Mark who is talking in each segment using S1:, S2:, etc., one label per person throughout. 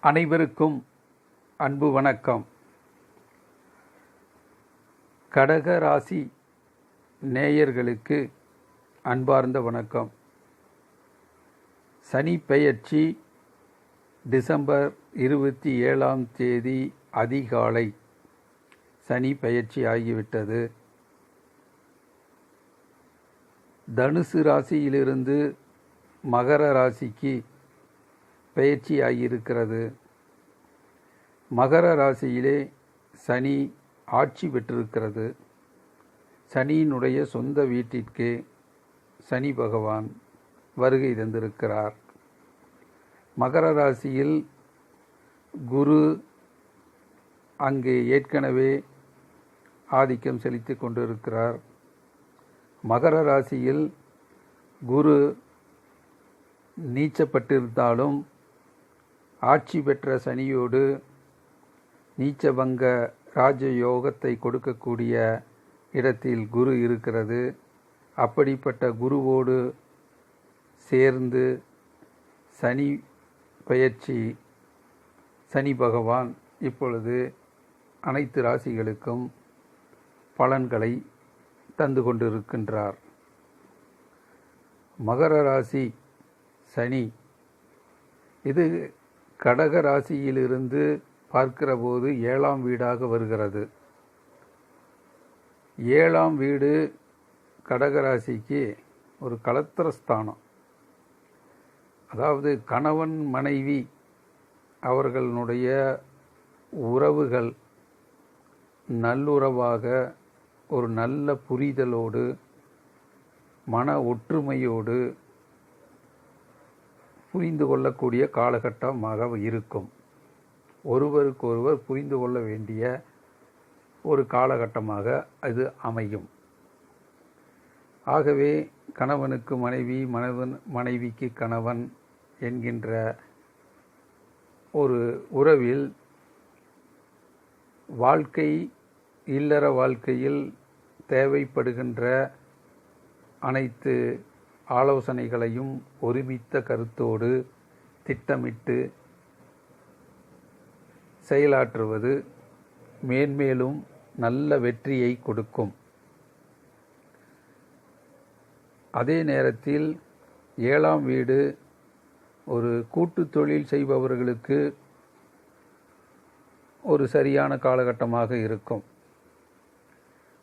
S1: அனைவருக்கும் அன்பு வணக்கம். கடக ராசி நேயர்களுக்கு அன்பார்ந்த வணக்கம். சனி பெயர்ச்சி டிசம்பர் இருபத்தி ஏழாம் தேதி அதிகாலை. சனி பெயர்ச்சி ஆகிவிட்டது. தனுசு ராசியிலிருந்து மகர ராசிக்கு பெயர்ச்சி ஆகியிருக்கிறது மகர ராசியிலே சனி ஆட்சி பெற்றிருக்கிறது. சனியினுடைய சொந்த வீட்டிற்கே சனி பகவான் வருகை தந்திருக்கிறார். மகர ராசியில் குரு அங்கே ஏற்கனவே ஆதிக்கம் செலுத்தி கொண்டிருக்கிறார். மகர ராசியில் குரு நீச்சப்பட்டிருந்தாலும் ஆட்சி பெற்ற சனியோடு நீச்சபங்க ராஜயோகத்தை கொடுக்கக்கூடிய இடத்தில் குரு இருக்கிறது. அப்படிப்பட்ட குருவோடு சேர்ந்து சனி பயிற்சி சனி பகவான் இப்பொழுது அனைத்து ராசிகளுக்கும் பலன்களை தந்து கொண்டிருக்கின்றார். மகர ராசி சனி. இது கடக ராசியிலிருந்து பார்க்கிறபோது ஏழாம் வீடாக வருகிறது. ஏழாம் வீடு கடகராசிக்கு ஒரு கலத்திரஸ்தானம் அதாவது கணவன் மனைவி அவர்களுடைய உறவுகள் நல்லுறவாக ஒரு நல்ல புரிதலோடு மன ஒற்றுமையோடு புரிந்து கொள்ளக்கூடிய காலகட்டமாக இருக்கும். ஒருவருக்கொருவர் புரிந்து கொள்ள வேண்டிய ஒரு காலகட்டமாக அது அமையும். ஆகவே கணவனுக்கு மனைவி மனவன் மனைவிக்கு கணவன் என்கின்ற ஒரு உறவில் வாழ்க்கை இல்லற வாழ்க்கையில் தேவைப்படுகின்ற அனைத்து ஆலோசனைகளையும் ஒருமித்த கருத்தோடு திட்டமிட்டு செயலாற்றுவது மேன்மேலும் நல்ல வெற்றியை கொடுக்கும். அதே நேரத்தில் ஏழாம் வீடு ஒரு கூட்டு தொழில் செய்பவர்களுக்கு ஒரு சரியான காலகட்டமாக இருக்கும்.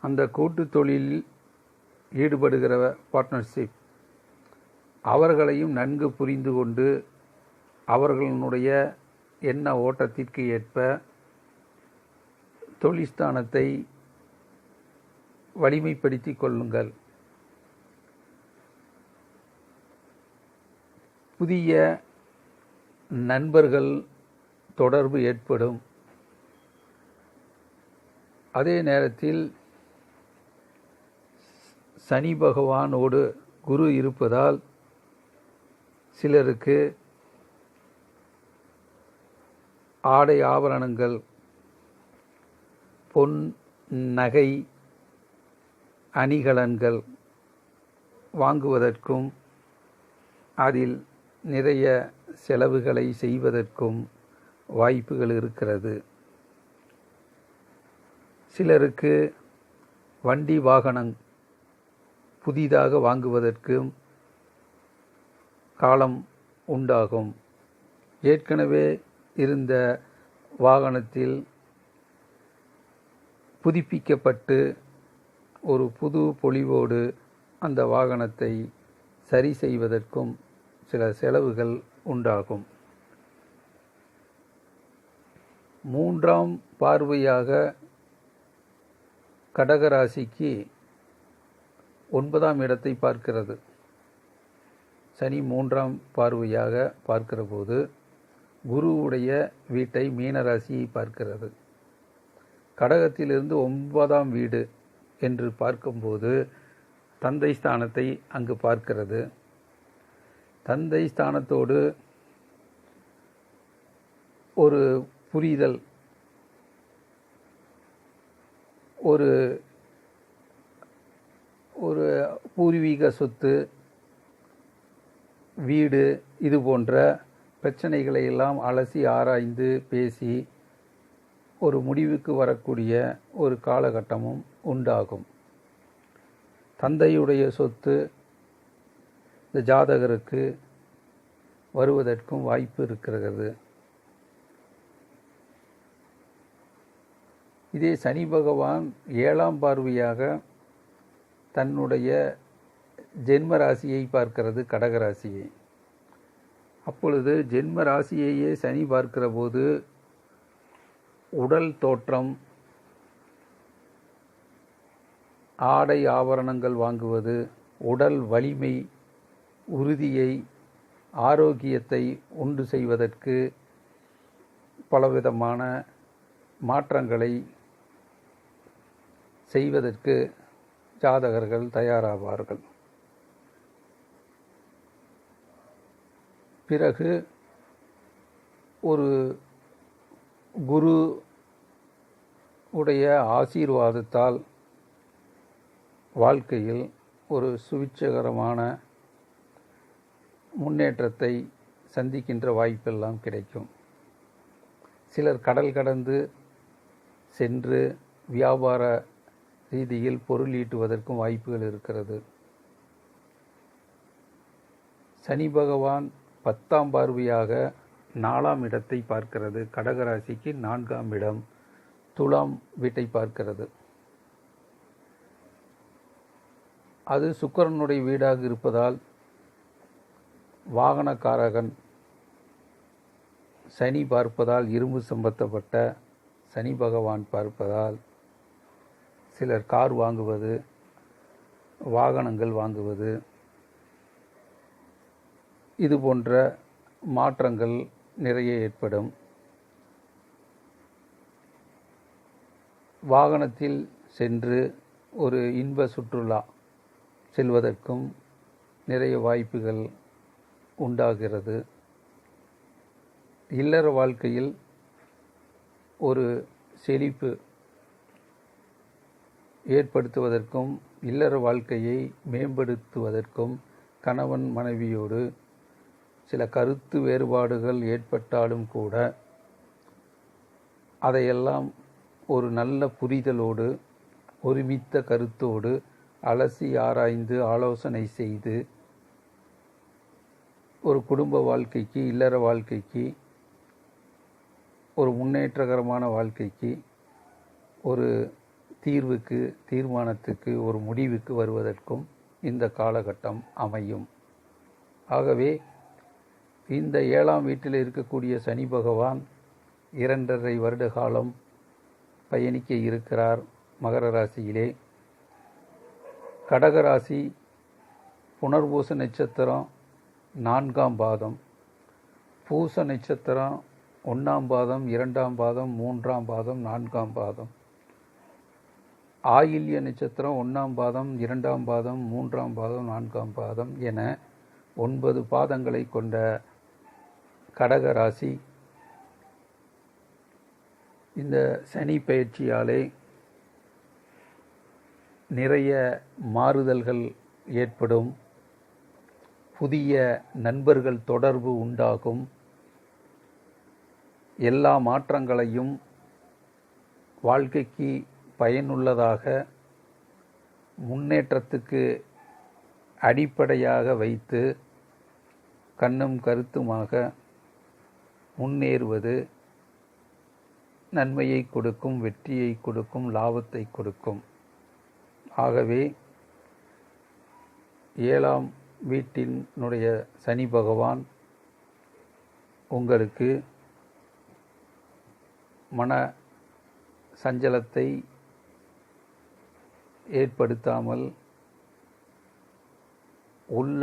S1: அந்த கூட்டு தொழிலில் ஈடுபடுகிற பார்ட்னர்ஷிப் அவர்களையும் நன்கு புரிந்து கொண்டு அவர்களுடைய எண்ண ஓட்டத்திற்கு ஏற்ப தொழிற்ஸ்தானத்தை வலிமைப்படுத்தி கொள்ளுங்கள். புதிய நண்பர்கள் தொடர்பு ஏற்படும். அதே நேரத்தில் சனி பகவானோடு குரு இருப்பதால் சிலருக்கு ஆடை ஆபரணங்கள் பொன் நகை அணிகலன்கள் வாங்குவதற்கும் அதில் நிறைய செலவுகளை செய்வதற்கும் வாய்ப்புகள் இருக்கிறது. சிலருக்கு வண்டி வாகனம் புதிதாக வாங்குவதற்கும் காலம் உண்டாகும். ஏற்கனவே இருந்த வாகனத்தில் புதுப்பிக்கப்பட்டு ஒரு புது பொலிவோடு அந்த வாகனத்தை சரி செய்வதற்கும் சில செலவுகள் உண்டாகும். மூன்றாம் பார்வையாக கடகராசிக்கு ஒன்பதாம் இடத்தை பார்க்கிறது. சனி மூன்றாம் பார்வையாக பார்க்கிற போது குருவுடைய வீட்டை மீனராசியை பார்க்கிறது. கடகத்திலிருந்து ஒன்பதாம் வீடு என்று பார்க்கும்போது தந்தை ஸ்தானத்தை அங்கு பார்க்கிறது. தந்தை ஸ்தானத்தோடு ஒரு புரிதல் ஒரு ஒரு பூர்வீக சொத்து வீடு இது போன்ற பிரச்சனைகளை எல்லாம் அலசி ஆராய்ந்து பேசி ஒரு முடிவுக்கு வரக்கூடிய ஒரு காலகட்டமும் உண்டாகும். தந்தையுடைய சொத்து இந்த ஜாதகருக்கு வருவதற்கும் வாய்ப்பு இருக்கிறது. இதே சனி பகவான் ஏழாம் பார்வையாக தன்னுடைய ஜென்ம ராசியை பார்க்கிறது கடகராசியை. அப்பொழுது ஜென்ம ராசியையே சனி பார்க்கிற போது உடல் தோற்றம் ஆடை ஆபரணங்கள் வாங்குவது உடல் வலிமை உறுதியை ஆரோக்கியத்தை உண்டு செய்வதற்கு பலவிதமான மாற்றங்களை செய்வதற்கு ஜாதகர்கள் தயாராவார்கள். பிறகு ஒரு குரு உடைய ஆசீர்வாதத்தால் வாழ்க்கையில் ஒரு சுவிட்சகரமான முன்னேற்றத்தை சந்திக்கின்ற வாய்ப்பெல்லாம் கிடைக்கும். சிலர் கடல் கடந்து சென்று வியாபார ரீதியில் பொருள் ஈட்டுவதற்கும் வாய்ப்புகள் இருக்கிறது. சனி பகவான் பத்தாம் பார்வையாக நாலாம் இடத்தை பார்க்கிறது. கடகராசிக்கு நான்காம் இடம் துலாம் வீட்டை பார்க்கிறது. அது சுக்கரனுடைய வீடாக இருப்பதால் வாகனக்காரகன் சனி பார்ப்பதால் இரும்பு சம்பந்தப்பட்ட சனி பகவான் பார்ப்பதால் சிலர் கார் வாங்குவது வாகனங்கள் வாங்குவது இது போன்ற மாற்றங்கள் நிறைய ஏற்படும். வாகனத்தில் சென்று ஒரு இன்ப சுற்றுலா செல்வதற்கும் நிறைய வாய்ப்புகள் உண்டாகிறது. இல்லற வாழ்க்கையில் ஒரு செழிப்பு ஏற்படுத்துவதற்கும் இல்லற வாழ்க்கையை மேம்படுத்துவதற்கும் கணவன் மனைவியோடு சில கருத்து வேறுபாடுகள் ஏற்பட்டாலும் கூட அதையெல்லாம் ஒரு நல்ல புரிதலோடு ஒருமித்த கருத்தோடு அலசி ஆராய்ந்து ஆலோசனை செய்து ஒரு குடும்ப வாழ்க்கைக்கு இல்லற வாழ்க்கைக்கு ஒரு முன்னேற்றகரமான வாழ்க்கைக்கு ஒரு தீர்வுக்கு தீர்மானத்துக்கு ஒரு முடிவுக்கு வருவதற்கும் இந்த காலகட்டம் அமையும். ஆகவே இந்த ஏழாம் வீட்டில் இருக்கக்கூடிய சனி பகவான் இரண்டரை வருட காலம் பயணிக்க இருக்கிறார் மகர ராசியிலே. கடகராசி புனர்பூச நட்சத்திரம் நான்காம் பாதம் பூச நட்சத்திரம் ஒன்றாம் பாதம் இரண்டாம் பாதம் மூன்றாம் பாதம் நான்காம் பாதம். ஆயில்ய நட்சத்திரம் ஒன்றாம் பாதம் இரண்டாம் பாதம் மூன்றாம் பாதம் நான்காம் பாதம் என ஒன்பது பாதங்களை கொண்ட கடக ராசி இந்த சனி பயிற்சியாலே நிறைய மாறுதல்கள் ஏற்படும். புதிய நண்பர்கள் தொடர்பு உண்டாகும். எல்லா மாற்றங்களையும் வாழ்க்கைக்கு பயனுள்ளதாக முன்னேற்றத்துக்கு அடிப்படையாக வைத்து கண்ணும் கருத்துமாக முன்னேறுவது நன்மையை கொடுக்கும் வெற்றியை கொடுக்கும் லாபத்தை கொடுக்கும். ஆகவே ஏழாம் வீட்டினுடைய சனி பகவான் உங்களுக்கு மன சஞ்சலத்தை ஏற்படுத்தாமல் உள்ள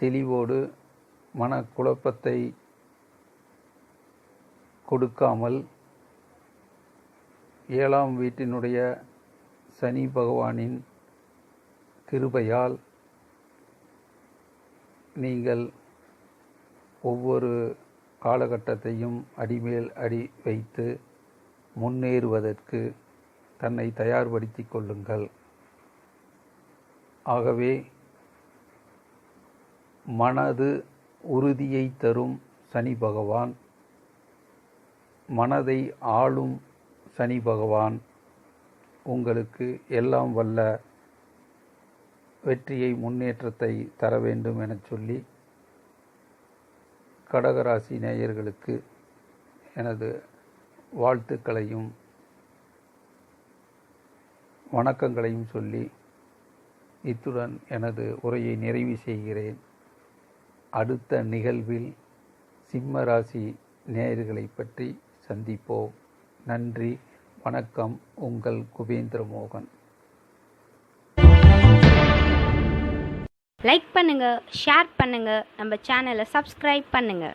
S1: தெளிவோடு மனக்குழப்பத்தை கொடுக்காமல் ஏழாம் வீட்டினுடைய சனி பகவானின் கிருபையால் நீங்கள் ஒவ்வொரு காலகட்டத்தையும் அடிமேல் அடி வைத்து முன்னேறுவதற்கு தன்னை தயார்படுத்தி கொள்ளுங்கள். ஆகவே மனது உறுதியை தரும் சனி பகவான் மனதை ஆளும் சனி பகவான் உங்களுக்கு எல்லாம் வல்ல வெற்றியை முன்னேற்றத்தை தர வேண்டும் எனச் சொல்லி கடகராசி நேயர்களுக்கு எனது வாழ்த்துக்களையும் வணக்கங்களையும் சொல்லி இத்துடன் எனது உரையை நிறைவு செய்கிறேன். அடுத்த நிகழ்வில் சிம்ம ராசி நேயர்களை பற்றி சந்திப்போம். நன்றி. வணக்கம். உங்கள் குபேந்திர மோகன்
S2: லைக் பண்ணுங்க ஷேர் பண்ணுங்க நம்ம சேனலை சப்ஸ்கிரைப் பண்ணுங்க.